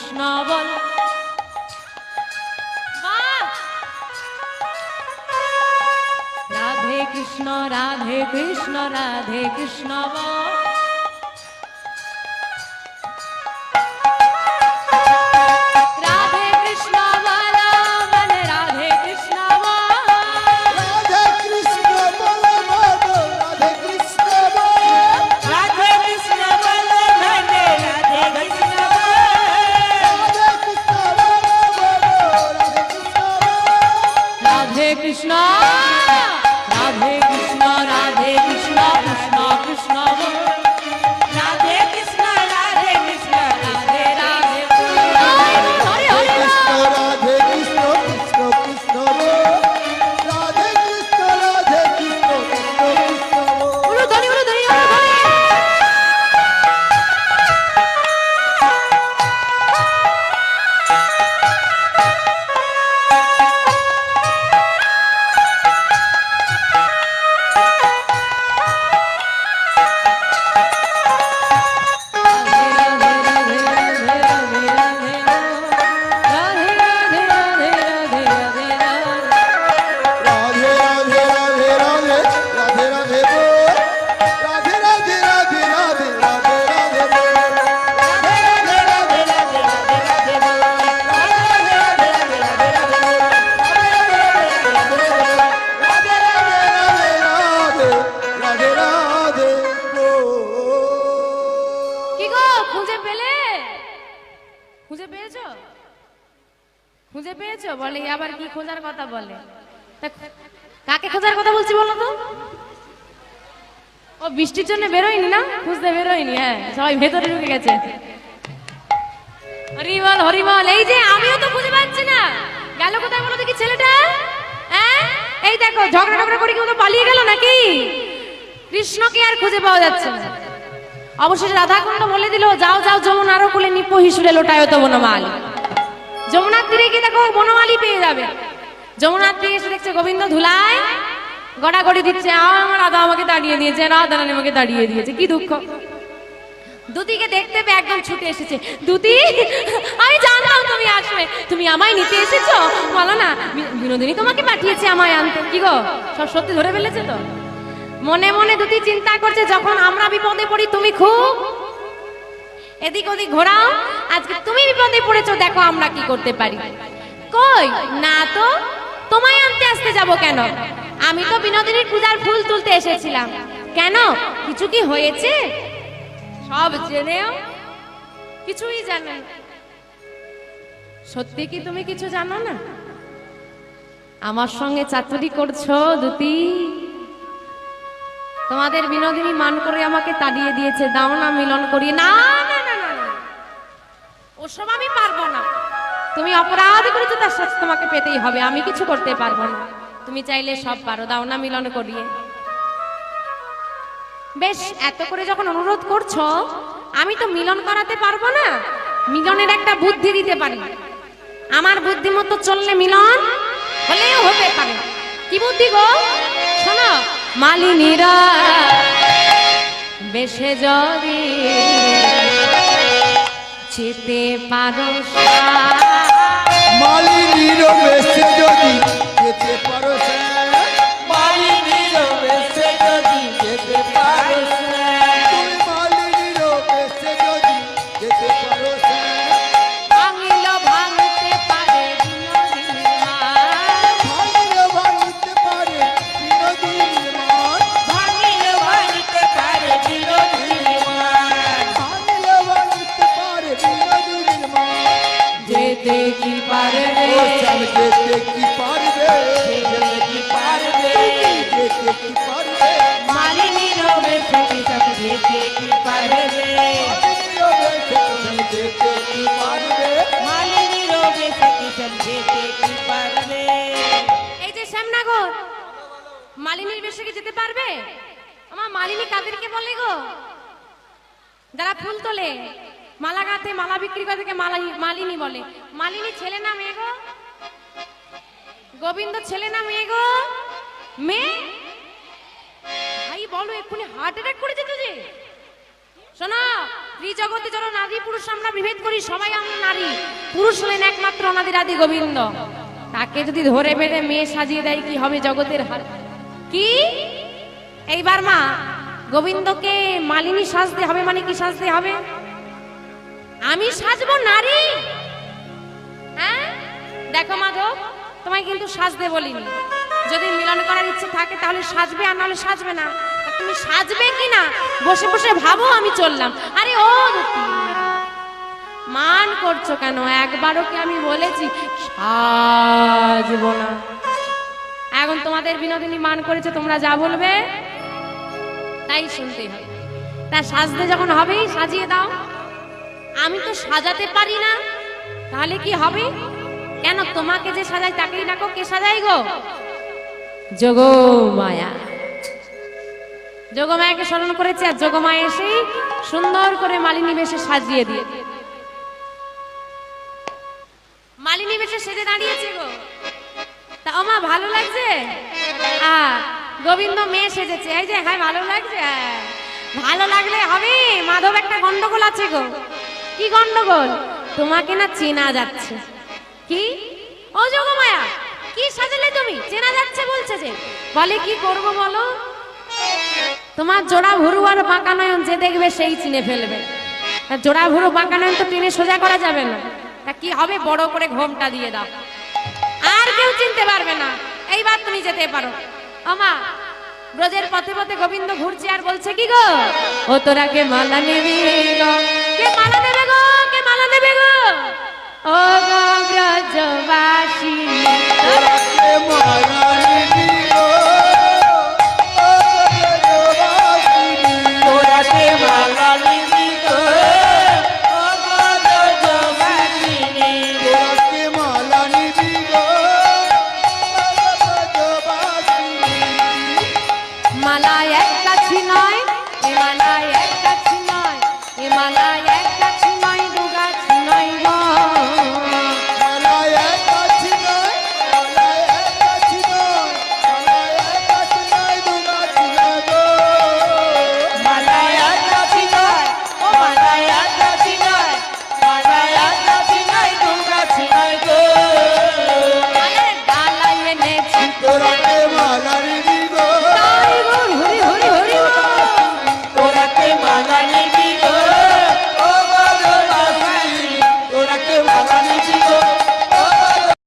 কৃষ্ণ বল রাধে কৃষ্ণ রাধে কৃষ্ণ রাধে কৃষ্ণ বল খুঁজে পেলে? খুঁজে পেয়েছ? খুঁজে পেয়েছ? বলে, আবার কি খোঁজার কথা বলে? কাকে খোঁজার কথা বলছি বলো তো? ও, বৃষ্টির জন্য বেরোয়নি না? খুঁজতে বেরোয়নি হ্যাঁ। সবাই ভেতরে ঢুকে গেছে। হরিবল হরিবল, এই যে আমিও তো খুঁজে পাচ্ছি না। গেল কোথায় বলো দেখি ছেলেটা? হ্যাঁ? এই দেখো, ঝগড়া টগড়া করে কি ও তো পালিয়ে গেল নাকি? কৃষ্ণকে আর খুঁজে পাওয়া যাচ্ছে না। অবশেষে রাধাকুণ্ড বলে দিল, যাও যাও যমুনারও কুলে নিপ হিসুরে লোটায় তো বনমালী। যমুনার তীরে গিয়ে দেখো বনমালী পেয়ে যাবে। যমুনার তীরে এসে দেখছে গোবিন্দ ধুলায় গড়াগড়ি দিচ্ছে আমার রাধা আমাকে দাঁড়িয়ে দিয়েছে রাধা রানী আমাকে দাঁড়িয়ে দিয়েছে, কি দুঃখ? দুতিকে দেখতে পেয়ে একদম ছুটে এসেছে। দুতি, আমি জানতাম তুমি আসবে, তুমি আমায় নিতে এসেছ? বলো না বিনোদিনী তোমাকে পাঠিয়েছে আমায় আনতে, কি গো? সব সত্যি ধরে ফেলেছে তো? মনে মনে দুটি চিন্তা করছে, যখন আমরা বিপদে পড়ি, তুমি খুব এদিক ওদিক ঘোরাও। আজকে তুমি বিপদে পড়েছো, দেখো আমরা কি করতে পারি। কই? না তো, তোমায় আনতে আসতে যাব কেন? আমি তো বিনোদিনীর পূজার ফুল তুলতে এসেছিলাম। কেন? কিছু কি হয়েছে? সব জেনেও কিছুই জানো সত্যি কি তুমি কিছু জানো না? আমার সঙ্গে চাতুরি করছ দুতি তোমাদের বিনোদিনী মান করে আমাকে তাড়িয়ে দিয়েছে, দাও না মিলন করিয়ে। না না না না। ওসব আমি পারব না। তুমি অপরাধ করেছ, তার সাথে তোমাকে পেতেই হবে। আমি কিছু করতে পারব না। তুমি চাইলে সব পারো, দাও না মিলন করিয়ে। বেশ, এত করে যখন অনুরোধ করছ, আমি তো মিলন করাতে পারব না। মিলনের একটা বুদ্ধি দিতে পারি। আমার বুদ্ধি মতো চললে মিলন হলেও হতে পারে। কি বুদ্ধি গো? শোনো মালিনীরা বেশে যদি যেতে পারো মালিনীর বেশে যদি যেতে পারো এই যে শ্যামনগর, মালিনীর বেশে কি তোলে, মালা মালা বিক্রি করে মালিনী বলে। মালিনী ছেলে না মেয়ে গো? গোবিন্দ ছেলে না মেয়ে গো? মেয়ে? বলো, এক্ষুনি হার্ট অ্যাটাক করে যেত যে শোনো যেন নারী পুরুষ আমরা বিভেদ করি, সবাই আমরা নারী। পুরুষ হলেন একমাত্র অনাদির আদি গোবিন্দ। তাকে যদি ধরে বেঁধে মেয়ে সাজিয়ে দেয়, কি হবে জগতের হাল কি? এইবার মা, গোবিন্দকে মালিনী সাজতে হবে মানে কি সাজতে হবে? আমি সাজবো নারী? হ্যাঁ? দেখো মাধব তোমায় কিন্তু সাজতে বলিনি। যদি মিলন করার ইচ্ছে থাকে, তাহলে সাজবে আর নাহলে সাজবে না। তুমি সাজবে কি না বসে বসে ভাবো, আমি চললাম। আরে ও মান করছ কেন? একবারও কি আমি বলেছি? সাজবো না। এখন তোমাদের বিনোদিনী মান করেছে, তোমরা যা বলবে, তাই শুনতে হবে। তা সাজতে যখন হবেই, সাজিয়ে দাও। আমি তো সাজাতে পারি না। তাহলে কি হবে? কেন তোমাকে যে সাজাই, তাকেই ডাকো? কে সাজাই গো? যোগ মায়া। যোগমায়াকে স্মরণ করেছে আর যোগমায়া এসে সুন্দর করে মালিনী বেশে সাজিয়ে দিয়ে। মালিনী বেশে সেজে দাঁড়িয়েছে গো। তা ওমা, ভালো লাগছে? গোবিন্দ মেয়ে সেজেছে। এই যে হ্যাঁ ভালো লাগছে। ভালো লাগলে হবে, মাধব একটা গন্ডগোল আছে গো। কি গন্ডগোল? তোমাকে না চেনা যাচ্ছে। কি? ও যোগমায়া কি সাজালে তুমি? চেনা যাচ্ছে? বলে, কি করব বলো? তোমার জোড়া ভুরু আর বাঁকা নয়ন যে দেখবে সেই চিনে ফেলবে। জোড়া ভুরু বাঁকা নয়ন তো টেনে সোজা করা যাবে না। তা কি হবে? বড় করে ঘোমটা দিয়ে দাও। আর কেউ চিনতে পারবে না। এইবার তুমি যেতে পারো। আমা ব্রজের পথে পথে গোবিন্দ ঘুরছে আর বলছে, কি গো? ও তোরা কে মালা নেবি গো? কে মালা নেবে গো? কে মালা নেবে গো? ও গো ব্রজবাসী